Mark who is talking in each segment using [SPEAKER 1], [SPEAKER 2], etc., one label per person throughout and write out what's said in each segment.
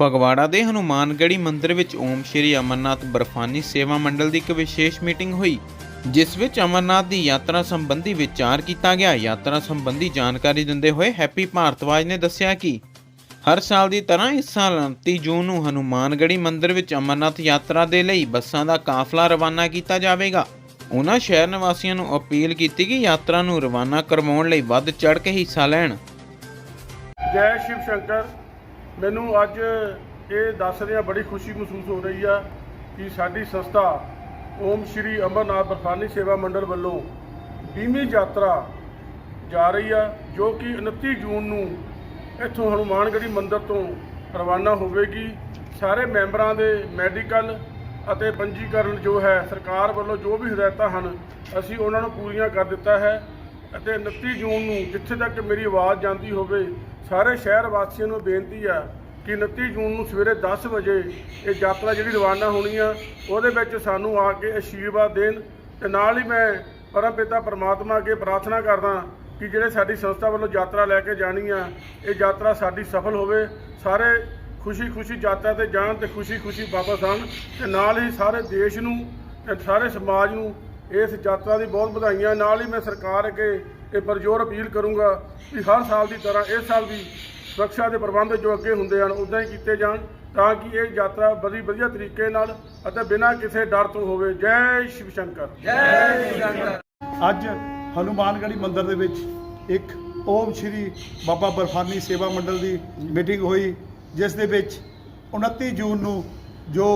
[SPEAKER 1] ਫਗਵਾੜਾ ਦੇ ਹਨੂਮਾਨਗੜ੍ਹੀ ਮੰਦਿਰ ਵਿੱਚ ਓਮ ਸ਼੍ਰੀ ਅਮਰਨਾਥ ਬਰਫਾਨੀ ਸੇਵਾ ਮੰਡਲ ਦੀ ਇੱਕ ਵਿਸ਼ੇਸ਼ ਮੀਟਿੰਗ ਹੋਈ, ਜਿਸ ਵਿੱਚ ਅਮਰਨਾਥ ਦੀ ਯਾਤਰਾ ਸੰਬੰਧੀ ਵਿਚਾਰ ਕੀਤਾ ਗਿਆ। ਯਾਤਰਾ ਸੰਬੰਧੀ ਜਾਣਕਾਰੀ ਦਿੰਦੇ ਹੋਏ ਹੈਪੀ ਭਾਰਤਵਾਜ ਨੇ ਦੱਸਿਆ ਕਿ ਹਰ ਸਾਲ ਦੀ ਤਰ੍ਹਾਂ ਇਸ ਸਾਲ 29 ਜੂਨ ਨੂੰ ਹਨੂਮਾਨਗੜ੍ਹੀ ਮੰਦਿਰ ਵਿੱਚ ਅਮਰਨਾਥ ਯਾਤਰਾ ਦੇ ਲਈ ਬੱਸਾਂ ਦਾ ਕਾਫਲਾ ਰਵਾਨਾ ਕੀਤਾ ਜਾਵੇਗਾ। ਉਹਨਾਂ ਸ਼ਹਿਰ ਨਿਵਾਸੀਆਂ ਨੂੰ ਅਪੀਲ ਕੀਤੀ ਕਿ ਯਾਤਰਾ ਨੂੰ ਰਵਾਨਾ ਕਰਵਾਉਣ ਲਈ ਵੱਧ ਚੜ੍ਹ ਕੇ ਹਿੱਸਾ ਲੈਣ।
[SPEAKER 2] ਜੈ ਸ਼ਿਵ ਸ਼ੰਕਰ। ਮੈਨੂੰ ਅੱਜ ਇਹ ਦੱਸ ਰਿਹਾ, ਬੜੀ ਖੁਸ਼ੀ ਮਹਿਸੂਸ ਹੋ ਰਹੀ ਆ ਕਿ ਸਾਡੀ ਸੰਸਥਾ ਓਮ ਸ਼੍ਰੀ ਅਮਰਨਾਥ ਬਰਫਾਨੀ ਸੇਵਾ ਮੰਡਲ ਵੱਲੋਂ 20ਵੀਂ ਯਾਤਰਾ ਜਾ ਰਹੀ ਆ, ਜੋ ਕਿ 29 ਜੂਨ ਨੂੰ ਇੱਥੋਂ ਹਨੂਮਾਨਗੜ੍ਹੀ ਮੰਦਿਰ ਤੋਂ ਰਵਾਨਾ ਹੋਵੇਗੀ। ਸਾਰੇ ਮੈਂਬਰਾਂ ਦੇ ਮੈਡੀਕਲ ਅਤੇ ਪੰਜੀਕਰਨ ਜੋ ਹੈ, ਸਰਕਾਰ ਵੱਲੋਂ ਜੋ ਵੀ ਹਦਾਇਤਾਂ ਹਨ, ਅਸੀਂ ਉਹਨਾਂ ਨੂੰ ਪੂਰੀਆਂ ਕਰ ਦਿੱਤਾ ਹੈ। ਅਤੇ 29 ਜੂਨ ਨੂੰ ਜਿੱਥੇ ਤੱਕ ਮੇਰੀ ਆਵਾਜ਼ ਜਾਂਦੀ ਹੋਵੇ, ਸਾਰੇ ਸ਼ਹਿਰ ਵਾਸੀਆਂ ਨੂੰ ਬੇਨਤੀ ਆ ਕਿ 29 ਜੂਨ ਨੂੰ ਸਵੇਰੇ 10 ਵਜੇ ਇਹ ਯਾਤਰਾ ਜਿਹੜੀ ਰਵਾਨਾ ਹੋਣੀ ਆ, ਉਹਦੇ ਵਿੱਚ ਸਾਨੂੰ ਆ ਕੇ ਆਸ਼ੀਰਵਾਦ ਦੇਣ ਤੇ ਨਾਲ ਹੀ ਮੈਂ ਪਰਮਪਿਤਾ ਪਰਮਾਤਮਾ ਅੱਗੇ ਪ੍ਰਾਰਥਨਾ ਕਰਦਾ ਕਿ ਜਿਹੜੇ ਸਾਡੀ ਸੰਸਥਾ ਵੱਲੋਂ ਯਾਤਰਾ ਲੈ ਕੇ ਜਾਣੀ ਆ, ਇਹ ਯਾਤਰਾ ਸਾਡੀ ਸਫਲ ਹੋਵੇ, ਸਾਰੇ ਖੁਸ਼ੀ-ਖੁਸ਼ੀ ਯਾਤਰਾ ਤੇ ਜਾਣ ਤੇ ਖੁਸ਼ੀ-ਖੁਸ਼ੀ ਵਾਪਸ ਆਉਣ ਤੇ ਨਾਲ ਹੀ ਸਾਰੇ ਦੇਸ਼ ਨੂੰ ਤੇ ਸਾਰੇ ਸਮਾਜ ਨੂੰ ਇਸ ਯਾਤਰਾ ਦੀ ਬਹੁਤ ਵਧਾਈਆਂ। ਨਾਲ ਹੀ ਮੈਂ ਸਰਕਾਰ ਅੱਗੇ ਇਹ ਪਰਜੋਰ ਅਪੀਲ ਕਰੂੰਗਾ ਕਿ ਹਰ ਸਾਲ ਦੀ ਤਰ੍ਹਾਂ ਇਸ ਸਾਲ ਵੀ ਸੁਰੱਖਿਆ ਦੇ ਪ੍ਰਬੰਧ ਜੋ ਅੱਗੇ ਹੁੰਦੇ ਹਨ ਉਦਾਂ ਹੀ ਕੀਤੇ ਜਾਣ ਤਾਂ ਕਿ ਇਹ ਯਾਤਰਾ ਬੜੀ ਵਧੀਆ ਤਰੀਕੇ ਨਾਲ ਅਤੇ ਬਿਨਾਂ ਕਿਸੇ ਡਰ ਤੋਂ ਹੋਵੇ। ਜੈ ਸ਼ਿਵ ਸ਼ੰਕਰ।
[SPEAKER 3] ਅੱਜ ਹਨੂਮਾਨਗੜ੍ਹੀ ਮੰਦਿਰ ਦੇ ਵਿੱਚ ਇੱਕ ਓਮ ਸ਼੍ਰੀ ਬਾਬਾ ਬਰਫਾਨੀ ਸੇਵਾ ਮੰਡਲ ਦੀ ਮੀਟਿੰਗ ਹੋਈ ਜਿਸ ਦੇ ਵਿੱਚ 29 ਜੂਨ ਨੂੰ ਜੋ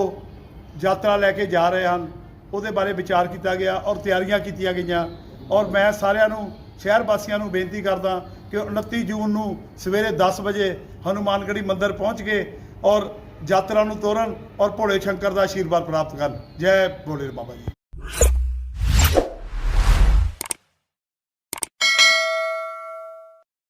[SPEAKER 3] ਯਾਤਰਾ ਲੈ ਕੇ ਜਾ ਰਹੇ ਹਨ ਉਹਦੇ ਬਾਰੇ ਵਿਚਾਰ ਕੀਤਾ ਗਿਆ ਔਰ ਤਿਆਰੀਆਂ ਕੀਤੀਆਂ ਗਈਆਂ। ਔਰ ਮੈਂ ਸਾਰਿਆਂ ਨੂੰ, ਸ਼ਹਿਰ ਵਾਸੀਆਂ ਨੂੰ ਬੇਨਤੀ ਕਰਦਾ ਕਿ 29 ਜੂਨ ਨੂੰ ਸਵੇਰੇ 10 ਵਜੇ ਹਨੂਮਾਨਗੜ੍ਹੀ ਮੰਦਿਰ ਪਹੁੰਚ ਕੇ ਔਰ ਯਾਤਰਾ ਨੂੰ ਤੋਰਨ ਔਰ ਭੋਲੇ ਸ਼ੰਕਰ ਦਾ ਆਸ਼ੀਰਵਾਦ ਪ੍ਰਾਪਤ ਕਰਨ। ਜੈ ਭੋਲੇ ਬਾਬਾ ਜੀ।